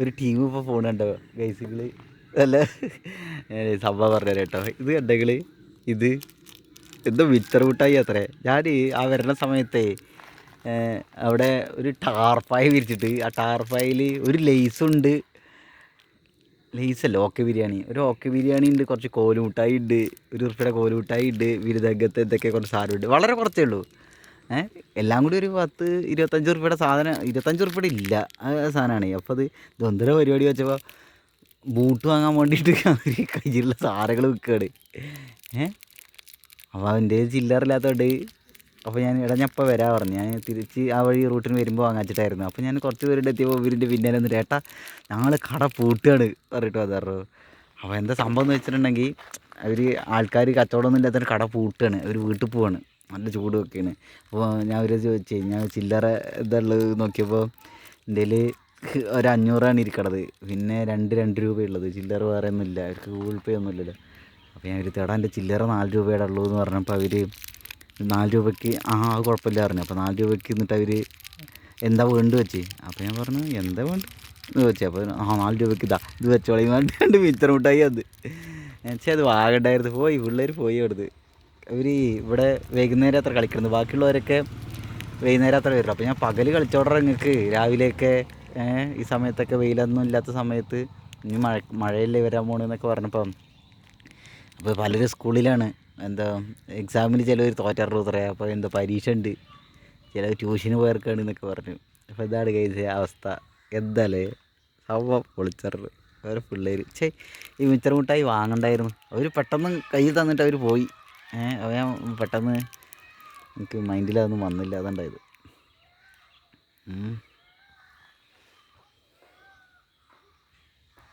ഒരു ടീം ഇപ്പോൾ ഫോൺ കണ്ടോ? ഗൈസുകൾ അല്ല സഭ പറഞ്ഞു കേട്ടോ. ഇത് കണ്ടെങ്കിൽ ഇത്. എന്തോ വിത്തർ കൂട്ടായി അത്രേ. ഞാൻ ആ വരുന്ന സമയത്തെ അവിടെ ഒരു ടാർപ്പായ വിരിച്ചിട്ട് ആ ടാർപ്പായിൽ ഒരു ലേസുണ്ട് ലേസല്ല ഓക്കെ ബിരിയാണി. ഒരു ഓക്കെ ബിരിയാണി ഉണ്ട് കുറച്ച് കോലുമുട്ടായി ഉണ്ട് ഒരു ഉറുപ്പിയുടെ കോലുമുട്ടായി ഉണ്ട് വിരുദ്ധഗത്ത് എന്തൊക്കെ കുറച്ച് സാധനമുണ്ട് വളരെ കുറച്ചേ ഉള്ളൂ. എല്ലാം കൂടി ഒരു പത്ത് ഇരുപത്തഞ്ച് ഉറുപ്പിയുടെ സാധനം ഇരുപത്തഞ്ച് ഉറുപ്പിയുടെ ഇല്ല സാധനമാണ് അപ്പോൾ അത് ദ്വന്ദ്ര പരിപാടി വെച്ചപ്പോൾ ബൂട്ട് വാങ്ങാൻ വേണ്ടിയിട്ട് അവർ കയ്യിലുള്ള സാധനങ്ങൾ വിൽക്കുകയാണ് ഏഹ് അപ്പോൾ അവന്റെ ചില്ലറില്ലാത്തതുകൊണ്ട് അപ്പോൾ ഞാൻ എടാ ഞാൻ ഇപ്പോൾ വരാൻ പറഞ്ഞു. ഞാൻ തിരിച്ച് ആ വഴി റൂട്ടിന് വരുമ്പോൾ വാങ്ങാച്ചിട്ടായിരുന്നു അപ്പോൾ ഞാൻ കുറച്ച് പേരുടെ എത്തിയപ്പോൾ ഇവരിന്റെ പിന്നാലെ ഒന്ന് ഏട്ടാ ഞങ്ങൾ കട പൂട്ടുകയാണ് പറഞ്ഞിട്ട് വന്നു അപ്പോൾ എന്താ സംഭവം എന്ന് വെച്ചിട്ടുണ്ടെങ്കിൽ അവർ ആൾക്കാർ കച്ചവടമൊന്നും ഇല്ലാത്തൊരു കട പൂട്ടുകയാണ്. അവർ വീട്ടിൽ പോവാണ്. നല്ല ചൂട് ഒക്കെയാണ് അപ്പോൾ ഞാൻ ഒരു ചോദിച്ചു ഞാൻ ചില്ലറ ഇതുള്ളത് നോക്കിയപ്പോൾ എന്റെ ഒരു അഞ്ഞൂറാണ് ഇരിക്കണത്. പിന്നെ രണ്ട് രണ്ട് രൂപയുള്ളത്. ചില്ലറ വേറെ ഒന്നുമില്ല. അവർക്ക് ഗൂഗിൾ പേ ഒന്നും ഇല്ലല്ലോ. അപ്പോൾ ഞാൻ ഒരു തേടാ എന്റെ ചില്ലറ നാല് രൂപയുടെ ഉള്ളൂ എന്ന് പറഞ്ഞപ്പോൾ അവർ നാല് രൂപയ്ക്ക് ആ കുഴപ്പമില്ല പറഞ്ഞു. അപ്പോൾ നാല് രൂപയ്ക്ക് എന്നിട്ട് അവർ എന്താ വേണ്ടത് വെച്ച്? അപ്പോൾ ഞാൻ പറഞ്ഞു എന്താ വേണ്ട എന്ന് വെച്ചു. അപ്പോൾ ആ നാല് രൂപയ്ക്ക് ഇതാ ഇത് വെച്ചോളി വേണ്ടി രണ്ട് മിച്ചർ മുട്ടായി അത് എന്നുവെച്ചാൽ അത് വാഗണ്ടായിരുന്നു പോയി പിള്ളേർ പോയി അവിടുന്ന്. അവർ ഇവിടെ വൈകുന്നേരം അത്ര കളിക്കുന്നത് ബാക്കിയുള്ളവരൊക്കെ വൈകുന്നേരം അത്ര വരില്ല. അപ്പോൾ ഞാൻ പകൽ കളിച്ചോടെ നിങ്ങൾക്ക് രാവിലെയൊക്കെ ഈ സമയത്തൊക്കെ വെയിലൊന്നും ഇല്ലാത്ത സമയത്ത് ഇനി മഴ മഴയല്ലേ വരാൻ പോണെന്നൊക്കെ പറഞ്ഞപ്പം അപ്പോൾ പലരും സ്കൂളിലാണ്. എന്താ എക്സാമിന് ചിലവർ തോറ്റാറുള്ളൂ അത്രേ അപ്പോൾ എന്താ പരീക്ഷ ഉണ്ട് ചില ട്യൂഷന് പോയർക്കാണ് എന്നൊക്കെ പറഞ്ഞു. അപ്പോൾ ഇതാണ് കഴിച്ച അവസ്ഥ. എന്താല്ലേ? അവ പൊളിച്ചറ് അവരെ പിള്ളേർ ചേ ഈ മിച്ചർ മുട്ടായി വാങ്ങണ്ടായിരുന്നു. അവർ പെട്ടെന്ന് കയ്യിൽ തന്നിട്ട് അവർ പോയി. ഏഹ് അവ പെട്ടെന്ന് എനിക്ക് മൈൻഡിൽ അതൊന്നും വന്നില്ല അതുണ്ടായത്.